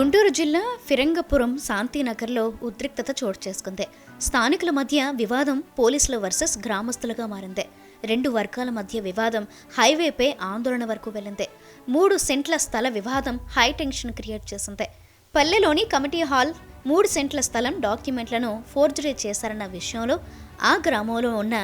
గుంటూరు జిల్లా ఫిరంగపురం శాంతినగర్లో ఉద్రిక్తత చోటు చేసుకుంది. స్థానికుల మధ్య వివాదం పోలీసుల వర్సెస్ గ్రామస్తులుగా మారింది. రెండు వర్గాల మధ్య వివాదం హైవేపై ఆందోళన వరకు వెళ్ళింది. మూడు సెంట్ల స్థల వివాదం హై టెన్షన్ క్రియేట్ చేసింది. పల్లెలోని కమిటీ హాల్ మూడు సెంట్ల స్థలం డాక్యుమెంట్లను ఫోర్జరీ చేశారన్న విషయంలో ఆ గ్రామంలో ఉన్న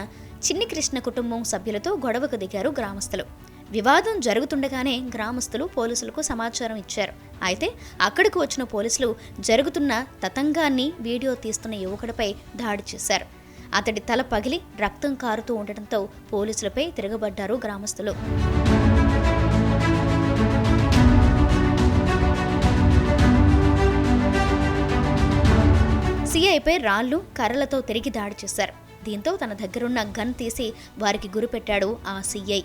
చిన్ని కృష్ణ కుటుంబం సభ్యులతో గొడవకు దిగారు గ్రామస్తులు. వివాదం జరుగుతుండగానే గ్రామస్తులు పోలీసులకు సమాచారం ఇచ్చారు. అయితే అక్కడికి వచ్చిన పోలీసులు జరుగుతున్న తతంగాన్ని వీడియో తీస్తున్న యువకుడిపై దాడి చేశారు. అతడి తల పగిలి రక్తం కారుతూ ఉండటంతో పోలీసులపై తిరగబడ్డారు గ్రామస్తులు. సిఐపై రాళ్ళు కర్రలతో తిరిగి దాడి చేశారు. దీంతో తన దగ్గరున్న గన్ తీసి వారికి గురిపెట్టాడు ఆ సీఐ.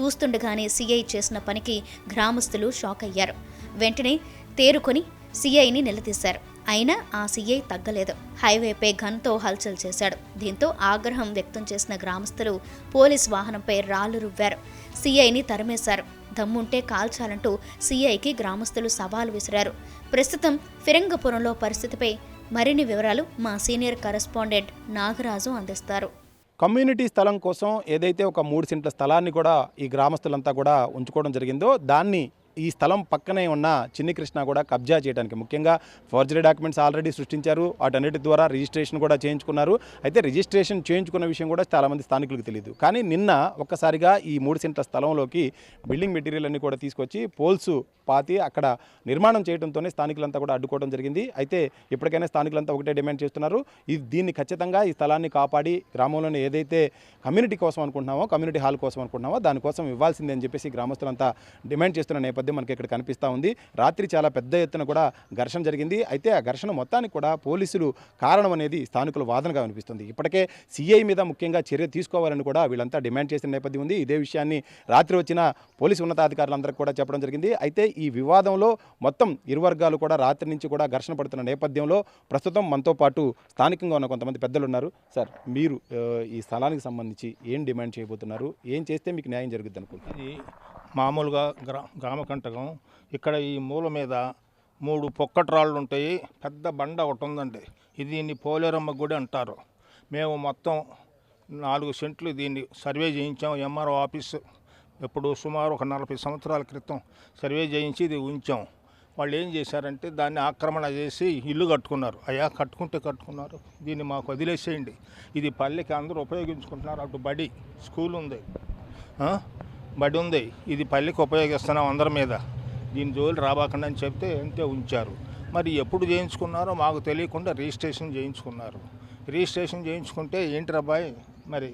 చూస్తుండగానే సీఐ చేసిన పనికి గ్రామస్తులు షాక్ అయ్యారు. వెంటనే తేరుకొని సీఐని నిలదీశారు. అయినా ఆ సీఐ తగ్గలేదు. హైవేపై గన్తో హల్చల్ చేశాడు. దీంతో ఆగ్రహం వ్యక్తం చేసిన గ్రామస్తులు పోలీస్ వాహనంపై రాళ్ళు రువ్వారు. సీఐని తరిమేశారు. దమ్ముంటే కాల్చాలంటూ సీఐకి గ్రామస్తులు సవాల్ విసిరారు. ప్రస్తుతం ఫిరంగపురంలో పరిస్థితిపై మరిన్ని వివరాలు మా సీనియర్ కరెస్పాండెంట్ నాగరాజు అందిస్తారు. కమ్యూనిటీ స్థలం కోసం ఏదైతే ఒక మూడు సెంట్ల స్థలాన్ని కూడా ఈ గ్రామస్తులంతా కూడా ఉంచుకోవడం జరిగిందో దాన్ని ఈ స్థలం పక్కనే ఉన్న చిన్ని కృష్ణ కూడా కబ్జా చేయడానికి ముఖ్యంగా ఫోర్జరీ డాక్యుమెంట్స్ ఆల్రెడీ సృష్టించారు. వాటన్నిటి ద్వారా రిజిస్ట్రేషన్ కూడా చేయించుకున్నారు. అయితే రిజిస్ట్రేషన్ చేయించుకున్న విషయం కూడా చాలామంది స్థానికులకు తెలియదు కానీ నిన్న ఒక్కసారిగా ఈ మూడు సెంట్ల స్థలంలోకి బిల్డింగ్ మెటీరియల్ అన్ని కూడా తీసుకొచ్చి పోల్స్ పాతి అక్కడ నిర్మాణం చేయడంతోనే స్థానికులంతా కూడా అడ్డుకోవడం జరిగింది. అయితే ఇప్పటికైనా స్థానికులంతా ఒకటే డిమాండ్ చేస్తున్నారు. ఇది దీన్ని ఖచ్చితంగా ఈ స్థలాన్ని కాపాడి గ్రామంలోనే ఏదైతే కమ్యూనిటీ కోసం అనుకుంటున్నామో కమ్యూనిటీ హాల్ కోసం అనుకుంటున్నామో దానికోసం ఇవ్వాల్సిందే అని చెప్పేసి గ్రామస్తులంతా డిమాండ్ చేస్తున్న నేపథ్యం మనకి ఇక్కడ కనిపిస్తూ ఉంది. రాత్రి చాలా పెద్ద ఎత్తున కూడా ఘర్షణ జరిగింది. అయితే ఆ ఘర్షణ మొత్తానికి కూడా పోలీసులు కారణం అనేది స్థానికుల వాదనగా అనిపిస్తుంది ఇప్పటికే సీఐ మీద ముఖ్యంగా చర్య తీసుకోవాలని కూడా వీళ్ళంతా డిమాండ్ చేసిన నేపథ్యం ఉంది. ఇదే విషయాన్ని రాత్రి వచ్చిన పోలీసు ఉన్నతాధికారులందరికీ కూడా చెప్పడం జరిగింది. అయితే ఈ వివాదంలో మొత్తం ఇరు వర్గాలు కూడా రాత్రి నుంచి కూడా ఘర్షణ పడుతున్న నేపథ్యంలో ప్రస్తుతం మనతో పాటు స్థానికంగా ఉన్న కొంతమంది పెద్దలు ఉన్నారు. సార్ మీరు ఈ స్థలానికి సంబంధించి ఏం డిమాండ్ చేయబోతున్నారు? ఏం చేస్తే మీకు న్యాయం జరుగుద్ది అనుకుంటున్నారు? మామూలుగా గ్రా గ్రామకంటకం ఇక్కడ ఈ మూల మీద మూడు పొక్కట్రాళ్ళు ఉంటాయి. పెద్ద బండ ఒకటి ఉందండి. ఇది దీన్ని పోలేరమ్మ గుడి అంటారు. మేము మొత్తం నాలుగు సెంట్లు దీన్ని సర్వే చేయించాం. ఎంఆర్ఓ ఆఫీస్ ఎప్పుడు సుమారు ఒక నలభై సంవత్సరాల క్రితం సర్వే చేయించి ఇది ఉంచాం. వాళ్ళు ఏం చేశారంటే దాన్ని ఆక్రమణ చేసి ఇల్లు కట్టుకున్నారు. అయ్యా కట్టుకుంటే కట్టుకున్నారు. దీన్ని మాకు వదిలేసేయండి. ఇది పల్లెకి అందరూ ఉపయోగించుకుంటున్నారు. అటు బడి స్కూల్ ఉంది. బడి ఉంది. ఇది పల్లెకి ఉపయోగిస్తున్నాం అందరి మీద. దీని జోలు రాబాకండి అని చెప్తే అంతే ఉంచారు. మరి ఎప్పుడు చేయించుకున్నారో మాకు తెలియకుండా రిజిస్ట్రేషన్ చేయించుకున్నారు. రిజిస్ట్రేషన్ చేయించుకుంటే ఏంటి రబ్బాయి మరి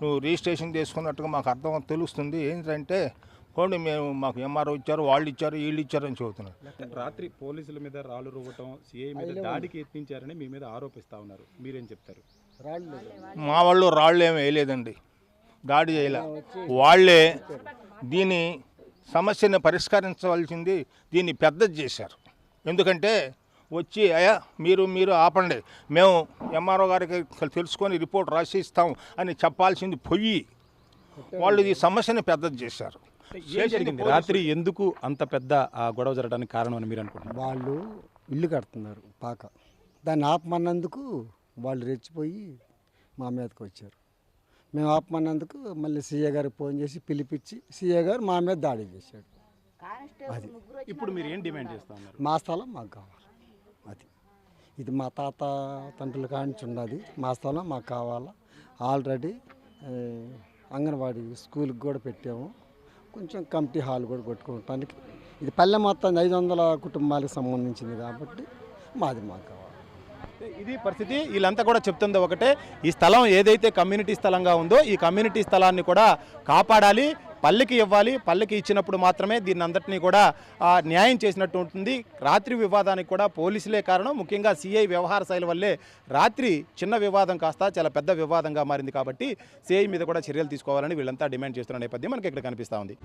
నువ్వు రిజిస్ట్రేషన్ చేసుకున్నట్టుగా మాకు అర్థం తెలుస్తుంది. ఏంటంటే పోండి మేము మాకు ఎంఆర్ఓ ఇచ్చారు వాళ్ళు ఇచ్చారు వీళ్ళు ఇచ్చారు అని చెబుతున్నారు. రాత్రి పోలీసుల మీద రాళ్ళు రువ్వటం సిఐ మీద దాడికి యత్నించారని మీ మీద ఆరోపిస్తా ఉన్నారు. మీరేం చెప్తారు? మా వాళ్ళు రాళ్ళు ఏమి వేయలేదండి. దాడి చేయలే వాళ్ళే దీని సమస్యని పరిష్కరించవలసింది దీన్ని పెద్దది చేశారు. ఎందుకంటే వచ్చి అయ్యా మీరు మీరు ఆపండి. మేము ఎంఆర్ఓ గారికి తెలుసుకొని రిపోర్ట్ రాసి ఇస్తాం అని చెప్పాల్సింది పొయ్యి. వాళ్ళు ఈ సమస్యని పెద్దది చేశారు. ఏం జరిగింది? రాత్రి ఎందుకు అంత పెద్ద ఆ గొడవ జరగడానికి కారణం అని మీరు అనుకుంటున్నారు? వాళ్ళు ఇల్లు కడుతున్నారు పాక. దాన్ని ఆపమన్నందుకు వాళ్ళు రెచ్చిపోయి మా మీదకి వచ్చారు. మేము ఆపమన్నందుకు మళ్ళీ సీఏ గారికి ఫోన్ చేసి పిలిపించి సీఏ గారు మా మీద దాడి చేశాడు. అది. ఇప్పుడు మీరు ఏం డిమాండ్ చేస్తా మా స్థలం మాకు కావాలి. అది. ఇది మా తాత తండ్రుల కానించి ఉన్నది. మా స్థలం మాకు కావాలా? ఆల్రెడీ అంగన్వాడీ స్కూల్కి కూడా పెట్టాము. కొంచెం కమిటీ హాల్ కూడా కొట్టుకోవటానికి ఇది పల్లె మొత్తం ఐదు వందల కుటుంబాలకు సంబంధించింది కాబట్టి మాది మాకు కావాలి. ఇది పరిస్థితి. వీళ్ళంతా కూడా చెప్తుంది ఒకటే ఈ స్థలం ఏదైతే కమ్యూనిటీ స్థలంగా ఉందో ఈ కమ్యూనిటీ స్థలాన్ని కూడా కాపాడాలి పల్లెకి ఇవ్వాలి పల్లెకి ఇచ్చినప్పుడు మాత్రమే దీన్ని అందరినీ కూడా న్యాయం చేసినట్టు ఉంటుంది. రాత్రి వివాదానికి కూడా పోలీసులే కారణం. ముఖ్యంగా సిఐ వ్యవహార శైలి వల్లే రాత్రి చిన్న వివాదం కాస్త చాలా పెద్ద వివాదంగా మారింది కాబట్టి సిఐ మీద కూడా చర్యలు తీసుకోవాలని వీళ్ళంతా డిమాండ్ చేస్తున్న నేపథ్యం మనకి ఇక్కడ కనిపిస్తూ ఉంది.